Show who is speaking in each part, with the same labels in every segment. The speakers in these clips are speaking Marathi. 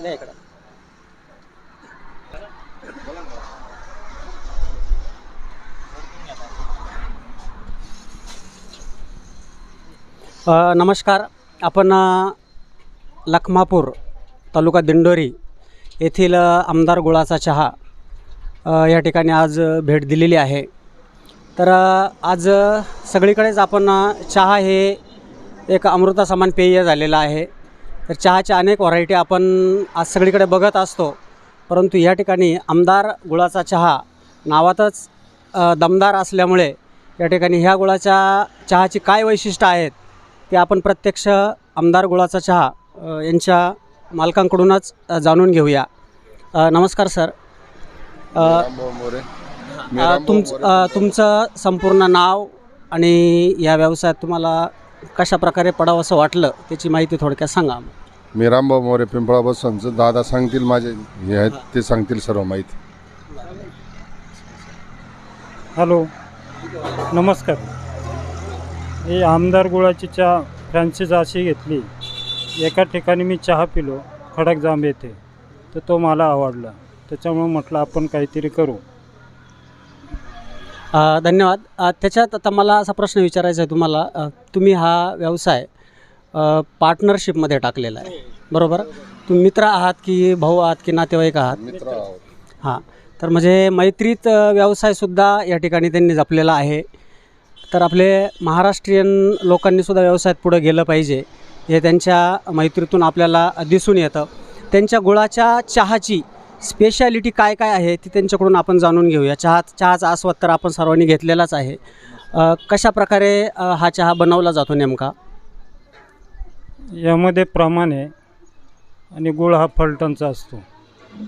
Speaker 1: नाही इकडं. नमस्कार. आपण लखमापूर तालुका दिंडोरी येथील आमदार गुळाचा चहा या ठिकाणी आज भेट दिलेली आहे. तर आज सगळीकडेच आपण चहा हे एक अमृतासमान पेय झालेलं आहे. तर चहाच्या अनेक व्हरायटी आपण आज सगळीकडे बघत असतो. परंतु या ठिकाणी आमदार गुळाचा चहा नावातच दमदार असल्यामुळे या ठिकाणी ह्या गुळाच्या चहाची काय वैशिष्ट्य आहेत ते आपण प्रत्यक्ष आमदार गुळाचा चहा यांच्या मालकांकडूनच जाणून घेऊया. नमस्कार सर. अ, तुमचं संपूर्ण नाव आणि या व्यवसायात तुम्हाला कशा प्रकारे पडावं असं वाटलं त्याची माहिती थोडक्यात सांगा
Speaker 2: मिरांभाऊ मोरे पिंपळा बसवांचं दादा सांगतील माझे हे आहेत ते सांगतील सर्व माहिती.
Speaker 3: हॅलो नमस्कार. ही आमदार गुळाची चहा फ्रँचाइज अशी घेतली एका ठिकाणी मी चहा पिलो खडक जांब येथे तर तो मला आवडला. त्याच्यामुळे म्हटलं आपण काहीतरी करू.
Speaker 1: अ, धन्यवाद. अ, त्याच्यात आता मला असा प्रश्न विचारायचा आहे तुम्हाला. अ, तुम्ही हा व्यवसाय अ, पार्टनरशिपमध्ये टाकलेला आहे. बरोबर? तुम्ही मित्र आहात की भाऊ आहात की नातेवाईक आहात?
Speaker 2: मित्र आहोत.
Speaker 1: हां. तर म्हणजे मैत्रीत अ, व्यवसायसुद्धा या ठिकाणी त्यांनी जपलेला आहे. तर आपले महाराष्ट्रीयन लोकांनीसुद्धा व्यवसायात पुढं गेलं पाहिजे. हे त्यांच्या मैत्रीतून आपल्याला दिसून येतं. त्यांच्या गुळाच्या चहाची स्पेशालिटी काय काय आहे ती त्यांच्याकडून आपण जाणून घेऊया. चहा चहाचा आस्वाद तर आपण सर्वांनी घेतलेलाच आहे. कशा प्रकारे हा चहा बनवला जातो नेमका?
Speaker 3: यामध्ये प्रमाण आहे आणि गुळ हा फलटणचा असतो.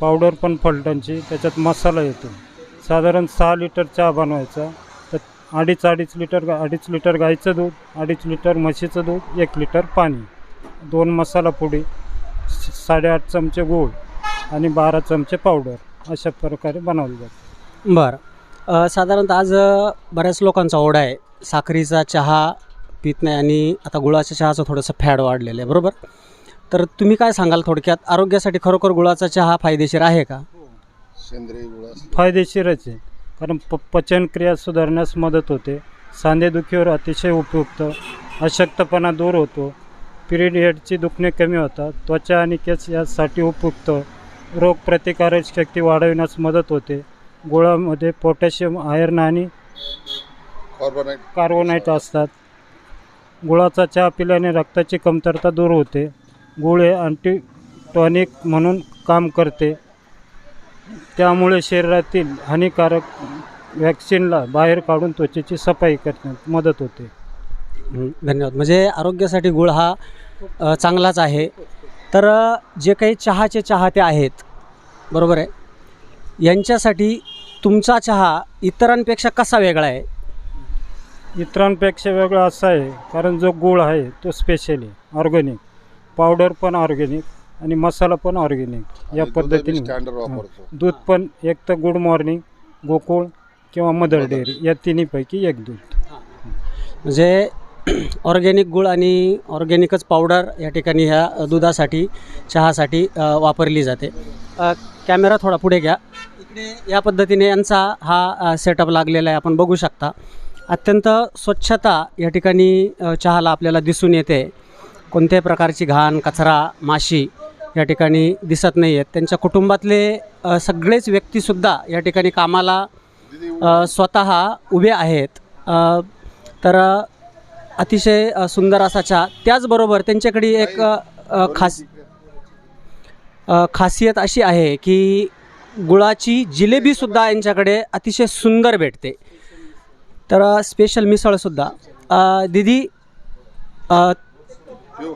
Speaker 3: पावडर पण फलटणची त्याच्यात मसाला येतो. साधारण सहा लिटर चहा बनवायचा. तर अडीच अडीच लिटर गा अडीच लिटर गाईचं दूध अडीच लिटर म्हशीचं दूध एक लिटर पाणी. दोन मसाला पुडी साडेआठ चमचे गूळ आणि बारा चमचे पावडर अशा प्रकारे बनवलं जातं.
Speaker 1: बरं. अ, साधारणतः आज अ, बऱ्याच लोकांचा ओढा आहे. साखरीचा चहा पित नाही आणि आता गुळाच्या चहाचं थोडंसं फॅड वाढलेलं आहे बरोबर? तर तुम्ही काय सांगाल थोडक्यात? आरोग्यासाठी खरोखर गुळाचा चहा फायदेशीर आहे का?
Speaker 2: सेंद्रिय गुळास
Speaker 3: फायदेशीरच आहे. कारण प पचनक्रिया सुधारण्यास मदत होते. सांधेदुखीवर अतिशय उपयुक्त अशक्तपणा दूर होतो. पिरियडची दुखणे कमी होतात. त्वचा आणि केस यासाठी उपयुक्त रोगप्रतिकारक शक्ती वाढविण्यास मदत होते. गुळामध्ये पोटॅशियम आयर्न आणि
Speaker 2: कार्बोनाईट
Speaker 3: कार्बोनाईट असतात. गुळाचा चहा पिल्याने रक्ताची कमतरता दूर होते. गुळ हे अँटीटॉनिक म्हणून काम करते. त्यामुळे शरीरातील हानिकारक वॅक्सिनला बाहेर काढून त्वचेची सफाई करण्यात मदत होते.
Speaker 1: धन्यवाद. म्हणजे आरोग्यासाठी गुळ हा चांगलाच आहे. तर जे काही चहाचे चाहते आहेत बरोबर आहे यांच्यासाठी तुमचा चहा इतरांपेक्षा कसा वेगळा आहे?
Speaker 3: इतरांपेक्षा वेगळा असा आहे कारण जो गुळ आहे तो स्पेशल आहे ऑर्गॅनिक पावडर पण ऑर्गॅनिक आणि मसाला पण ऑर्गॅनिक या पद्धतीने.
Speaker 2: स्टँडर्ड. वापरतो.
Speaker 3: दूध पण एक तर गुड मॉर्निंग गोकुळ किंवा मदर डेअरी या तिन्हीपैकी एक दूध.
Speaker 1: म्हणजे ऑर्गॅनिक गुळ आणि ऑर्गॅनिकच पावडर या ठिकाणी ह्या दुधासाठी चहासाठी वापरली जाते. कॅमेरा थोडा पुढे घ्या. इकडे या पद्धतीने यांचा हा सेटअप लागलेला आहे. आपण बघू शकता. अत्यंत स्वच्छता या ठिकाणी चहाला आपल्याला दिसून येते. कोणत्याही प्रकारची घाण कचरा माशी या ठिकाणी दिसत नाही आहेत त्यांच्या कुटुंबातले सगळेच व्यक्तीसुद्धा या ठिकाणी कामाला स्वतः उभे आहेत. तर अतिशय सुंदर असा चहा. त्याचबरोबर त्यांच्याकडे एक खास खासियत अशी आहे की गुळाची जिलेबीसुद्धा यांच्याकडे अतिशय सुंदर भेटते. तर स्पेशल मिसळसुद्धा दिदी दीदी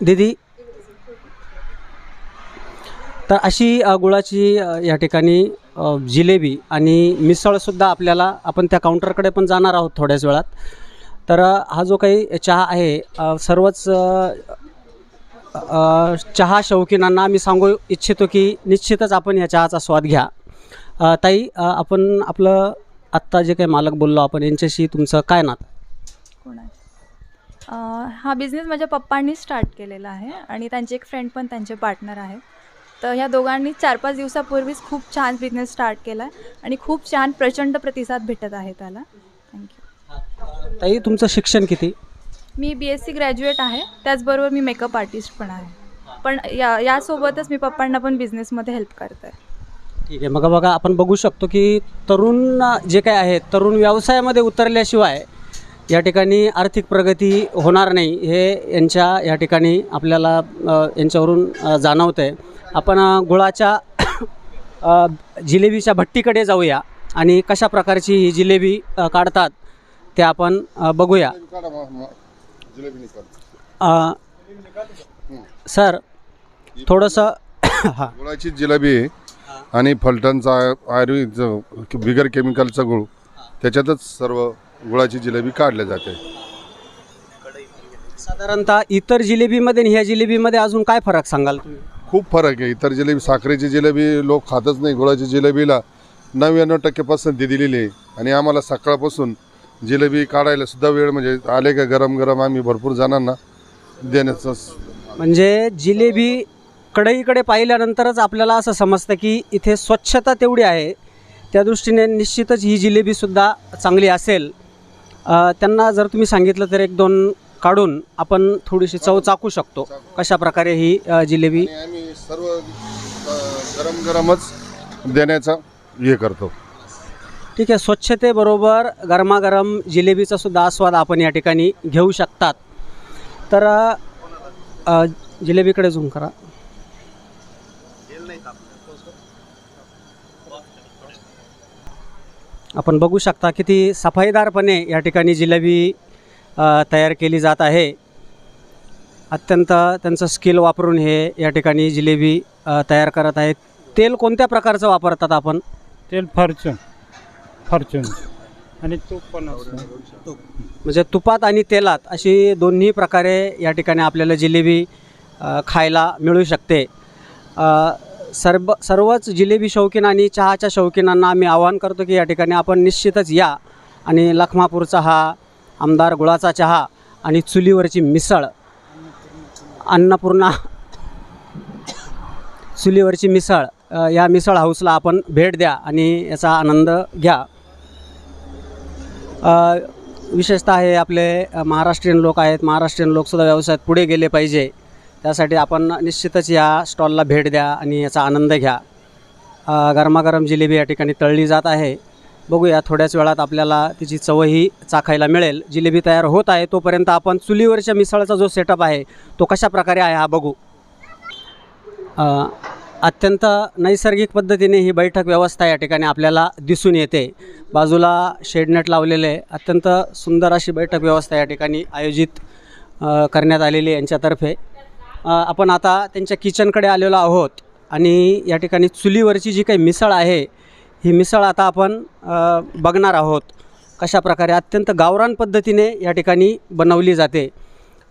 Speaker 1: दीदी. तर अशी गुळाची या ठिकाणी जिलेबी आणि मिसळसुद्धा आपल्याला आपण त्या काउंटरकडे पण जाणार आहोत थोड्याच वेळात. तर हा जो काही चहा आहे सर्वच चहा शौकीनांना मी सांगू इच्छितो की निश्चितच आपण या चहाचा स्वाद घ्या. ताई आपण आपलं आत्ता जे काही मालक बोललो आपण यांच्याशी तुमचं काय नातं?
Speaker 4: कोण आहे हा बिझनेस माझ्या पप्पांनी स्टार्ट केलेला आहे आणि त्यांचे एक फ्रेंड पण त्यांचे पार्टनर आहेत. तर ह्या दोघांनी चार पाच दिवसापूर्वीच खूप छान बिझनेस स्टार्ट केला आहे आणि खूप छान प्रचंड प्रतिसाद भेटत आहे त्याला.
Speaker 1: ताई तुमचं शिक्षण किती?
Speaker 4: मी बी एस सी ग्रॅज्युएट आहे. त्याचबरोबर मी मेकअप आर्टिस्ट पण आहे. पण या यासोबतच मी पप्पांना पण बिझनेसमध्ये हेल्प करते.
Speaker 1: ठीक आहे. मग बघा आपण बघू शकतो की तरुण जे काय आहेत तरुण व्यवसायामध्ये उतरल्याशिवाय या ठिकाणी आर्थिक प्रगती होणार नाही हे यांच्या या ठिकाणी आपल्याला यांच्यावरून जाणवतं आहे आपण गुळाच्या जिलेबीच्या भट्टीकडे जाऊया आणि कशा प्रकारची ही जिलेबी काढतात ते आपण बघूया. सर थोडंसं हां.
Speaker 2: गुळाची जिलेबी आणि फलटणचा आयुर्वेद बिगर केमिकलचा गुळ त्याच्यातच सर्व गुळाची जिलेबी काढल्या जाते.
Speaker 1: साधारणतः इतर जिलेबीमध्ये आणि ह्या जिलेबीमध्ये अजून काय फरक सांगाल तुम्ही?
Speaker 2: खूप फरक आहे. इतर जिलेबी साखरेची जिलेबी लोक खातच नाही. गुळाची जिलेबीला नव्याण्णव टक्के पसंती दिलेली आहे. आणि आम्हाला सकाळपासून जिलेबी काढायला सुद्धा वेळ म्हणजे आले का गरम गरम आम्ही भरपूर जणांना देण्याचं
Speaker 1: म्हणजे जिलेबी कढईकडे पाहिल्यानंतरच आपल्याला असं समजतं की इथे स्वच्छता तेवढी आहे. त्या दृष्टीने निश्चितच ही जिलेबीसुद्धा चांगली असेल. त्यांना जर तुम्ही सांगितलं तर एक दोन काढून आपण थोडीशी चव चाकू शकतो. कशा प्रकारे ही जिलेबी
Speaker 2: आम्ही सर्व गरम गरमच देण्याचा हे करतो.
Speaker 1: ठीक आहे स्वच्छतेबरोबर गरमागरम जिलेबीचा सुद्धा आस्वाद आपण या ठिकाणी घेऊ शकतात. तर जिलेबीकडे झूम करा. आपण बघू शकता किती सफाईदारपणे या ठिकाणी जिलेबी तयार केली जात आहे. अत्यंत त्यांचं स्किल वापरून हे या ठिकाणी जिलेबी तयार करत आहेत. तेल कोणत्या प्रकारचं वापरतात आपण?
Speaker 3: तेल फारचं फॉर्च्युन. आणि तूप पण असतं.
Speaker 1: म्हणजे तुपात आणि तेलात अशी दोन्ही प्रकारे या ठिकाणी आपल्याला जिलेबी अ, खायला मिळू शकते. अ, सर्व सर्वच जिलेबी शौकीन आणि चहाच्या शौकीनांना आम्ही आवाहन करतो की या ठिकाणी आपण निश्चितच या. आणि लखमापूरचा हा आमदार गुळाचा चहा आणि चुलीवरची मिसळ अन्नपूर्णा चुलीवरची मिसळ अ, या मिसळ हाऊसला आपण भेट द्या आणि याचा आनंद घ्या. विशेषतः हे आपले महाराष्ट्रीयन लोक आहेत. महाराष्ट्रीयन लोकसुद्धा व्यवसायात पुढे गेले पाहिजे. त्यासाठी आपण निश्चितच या स्टॉलला भेट द्या आणि याचा आनंद घ्या. गरमागरम जिलेबी या ठिकाणी तळली जात आहे. बघूया थोड्याच वेळात आपल्याला तिची चवही चाखायला मिळेल. जिलेबी तयार होत आहे तोपर्यंत आपण चुलीवरच्या मिसळचा जो सेटअप आहे तो कशा प्रकारे आहे हा बघू. अत्यंत नैसर्गिक पद्धतीने ही बैठक व्यवस्था या ठिकाणी आपल्याला दिसून येते. बाजूला शेडनेट लावलेले अत्यंत सुंदर अशी बैठक व्यवस्था या ठिकाणी आयोजित करण्यात आलेली यांच्यातर्फे. आपण आता त्यांच्या किचनकडे आलेलो आहोत आणि या ठिकाणी चुलीवरची जी काही मिसळ आहे ही मिसळ आता आपण बघणार आहोत. कशा प्रकारे अत्यंत गावरान पद्धतीने या ठिकाणी बनवली जाते.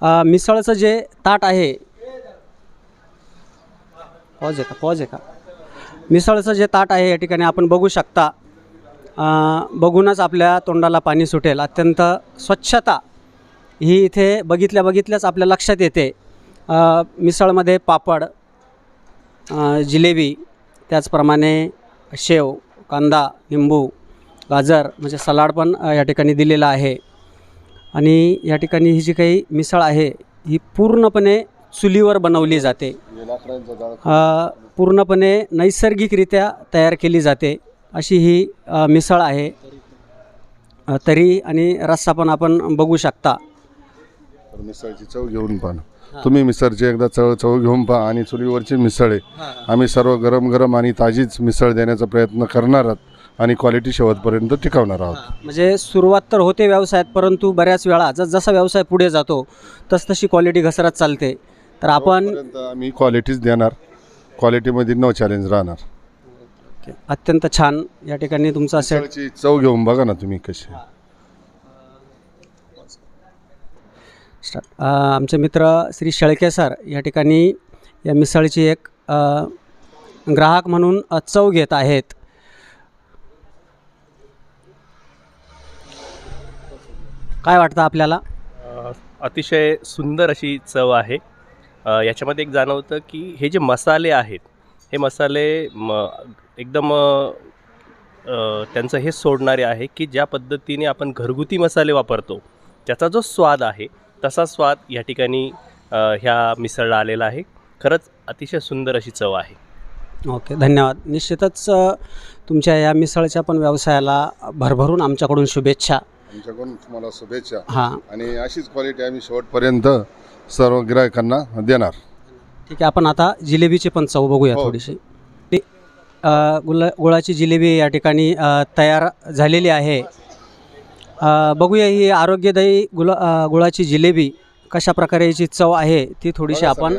Speaker 1: मिसळचं जे ताट आहे पॉज आहे का? पॉज आहे का? मिसळचं जे ताट आहे या ठिकाणी आपण बघू शकता. बघूनच आपल्या तोंडाला पाणी सुटेल. अत्यंत स्वच्छता ही इथे बघितल्या बघितल्याच आपल्या लक्षात येते. मिसळमध्ये पापड जिलेबी त्याचप्रमाणे शेव कांदा लिंबू गाजर म्हणजे सलाड पण या ठिकाणी दिलेला आहे. आणि या ठिकाणी ही जी काही मिसळ आहे ही पूर्णपणे चुलीवर बनवली जाते. अ, पूर्णपणे नैसर्गिकरित्या तयार केली जाते. अशी ही मिसळ आहे. तरी आणि रस्सा पण आपण बघू शकता.
Speaker 2: मिसळची चव घेऊन पहा तुम्ही मिसळची एकदा चव चव घेऊन पहा आणि चुलीवरची मिसळ आहे. आम्ही सर्व गरम गरम आणि ताजीच मिसळ देण्याचा प्रयत्न करणार आहोत आणि क्वालिटी शेवटपर्यंत टिकवणार आहोत.
Speaker 1: म्हणजे सुरुवात तर होते व्यवसायात परंतु बऱ्याच वेळा जस जसा व्यवसाय पुढे जातो तसतशी क्वालिटी घसरत चालते. तर आपण
Speaker 2: शेवटपर्यंत आम्ही क्वालिटीच देणार क्वालिटीमध्ये नो चॅलेंज राहणार.
Speaker 1: अत्यंत छान. या ठिकाणी तुमचा सेट
Speaker 2: मिसळची चव घेऊन बघा ना तुम्ही कशी
Speaker 1: स्टार्ट आमचे मित्र श्री शेळके सर या ठिकाणी या मिसळची एक अ, ग्राहक म्हणून अ, चव घेत आहेत. काय वाटतं आपल्याला?
Speaker 5: अतिशय सुंदर अशी चव आहे. याच्यामध्ये एक जाणवतं की हे जे मसाले आहेत हे मसाले म एकदम त्यांचं हे सोडणारे आहे की ज्या पद्धतीने आपण घरगुती मसाले वापरतो त्याचा जो स्वाद आहे तसा स्वाद या ठिकाणी ह्या मिसळला आलेला आहे. खरंच अतिशय सुंदर अशी चव आहे.
Speaker 1: ओके धन्यवाद. निश्चितच तुमच्या या मिसळच्या पण व्यवसायाला भरभरून आमच्याकडून शुभेच्छा.
Speaker 2: आमच्याकडून तुम्हाला शुभेच्छा.
Speaker 1: हां.
Speaker 2: आणि अशीच क्वालिटी आम्ही शेवटपर्यंत सर्व गिरायकांना देणार.
Speaker 1: ठीक आहे आपण आता जिलेबीची पण चव बघूया
Speaker 2: हो.
Speaker 1: थोडीशी. ती, अ, गुला गुळाची जिलेबी या ठिकाणी अ, तयार झालेली आहे. अ, बघूया ही आरोग्यदायी गुला अ, गुळाची जिलेबी कशा प्रकारे याची चव आहे ती थोडीशी आपण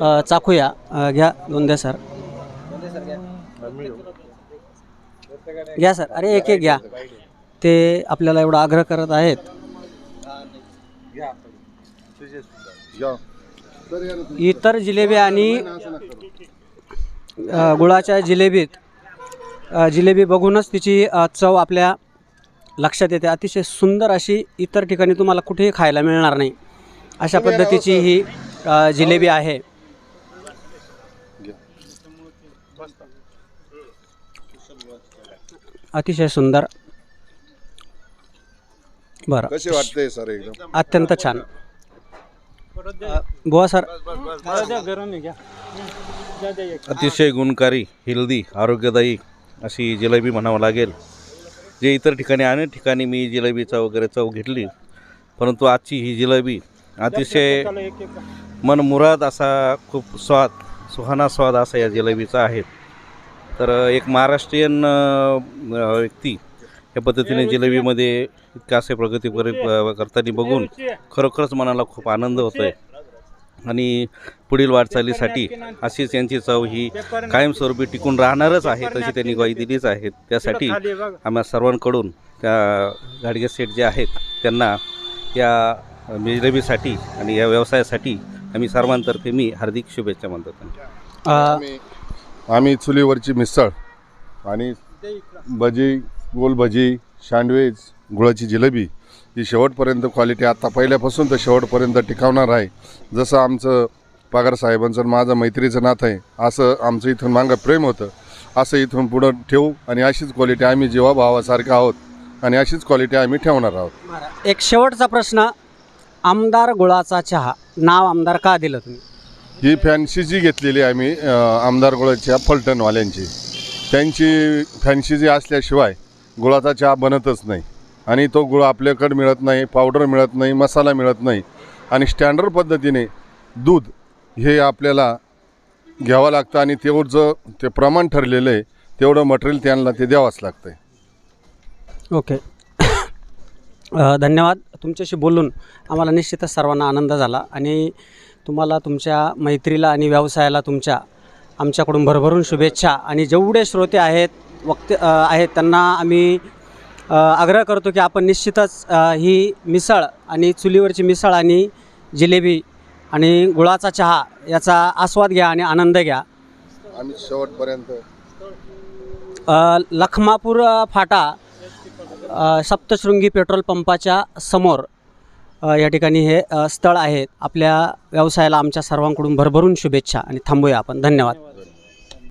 Speaker 1: अ, चाखूया. अ, घ्या दोन द्या सर. घ्या सर. अरे एक एक घ्या. ते आपल्याला एवढा आग्रह करत आहेत
Speaker 2: या. तर या ना तुम्ही.
Speaker 1: इतर जिलेबी आणि गुळाच्या जिलेबीत जिलेबी बघूनच तिची चव आपल्या लक्षात येते. अतिशय सुंदर अशी इतर ठिकाणी तुम्हाला कुठेही खायला मिळणार नाही. अशा पद्धतीची ही जिलेबी आहे. अतिशय सुंदर. बरं.
Speaker 2: कसे वाटतंय सर एकदम?
Speaker 1: अत्यंत छान. सर.
Speaker 6: अतिशय गुणकारी हेल्दी आरोग्यदायी अशी जिलेबी म्हणावं लागेल. जे इतर ठिकाणी अनेक ठिकाणी मी जिलेबीचा वगैरे चव घेतली परंतु आजची ही जिलेबी अतिशय मनमुराद असा खूप स्वाद सुहाना स्वाद असा या जिलेबीचा आहे. तर एक महाराष्ट्रीयन व्यक्ती या पद्धतीने जिलेबीमध्ये इतका असे प्रगती कर- करताना बघून खरोखरच मनाला खूप आनंद होतो आहे आणि पुढील वाटचालीसाठी अशीच यांची चव ही कायमस्वरूपी टिकून राहणारच आहे तशी त्यांनी ग्वाही दिलीच आहे. त्यासाठी. आम्हा सर्वांकडून त्या गाडगे सेठ जे आहेत त्यांना या जिलेबीसाठी आणि या व्यवसायासाठी आम्ही सर्वांतर्फे मी हार्दिक शुभेच्छा
Speaker 2: आम्ही आम्ही चुलीवरची मिसळ आणि भजी गोल भजी सँडविच गुळाची जिलेबी ही शेवटपर्यंत क्वालिटी आता पहिल्यापासून तर शेवटपर्यंत टिकावणार आहे. जसं आमचं पगार साहेबांचं आणि माझं मैत्रीचं नातं आहे असं आमचं इथून मागं प्रेम होतं. असं इथून पुढं ठेवू आणि अशीच क्वालिटी आम्ही जीवा भावासारखं आहोत आणि अशीच क्वालिटी आम्ही ठेवणार आहोत.
Speaker 1: एक शेवटचा प्रश्न. आमदार गुळाचा चहा नाव आमदार का दिलं तुम्ही?
Speaker 2: ही फॅन्सी घेतलेली आहे आम्ही आमदार गुळाच्या फलटणवाल्यांची. त्यांची फॅन्सी असल्याशिवाय गुळाचा चहा बनतच नाही. आणि तो गुळ आपल्याकडं मिळत नाही पावडर मिळत नाही मसाला मिळत नाही. आणि स्टँडर्ड पद्धतीने दूध हे आपल्याला घ्यावं लागतं आणि तेवढं ते प्रमाण ठरलेलं आहे तेवढं मटेरियल त्यांना ते द्यावंच लागतं आहे
Speaker 1: ओके धन्यवाद. तुमच्याशी बोलून आम्हाला निश्चितच सर्वांना आनंद झाला आणि तुम्हाला तुमच्या मैत्रीला आणि व्यवसायाला तुमच्या आमच्याकडून भरभरून शुभेच्छा. आणि जेवढे श्रोते आहेत वक्ते आहेत. त्यांना आम्ही आग्रह करतो की आपण निश्चितच ही मिसळ आणि चुलीवरची मिसळ आणि जिलेबी आणि गुळाचा चहा याचा आस्वाद घ्या आणि आनंद घ्या.
Speaker 2: आम्ही शेवटपर्यंत.
Speaker 1: लखमापूर फाटा सप्तशृंगी पेट्रोल पंपाच्या समोर या ठिकाणी हे स्थळ आहे. आपल्या व्यवसायाला आमच्या सर्वांकडून भरभरून शुभेच्छा आणि थांबूया आपण. धन्यवाद.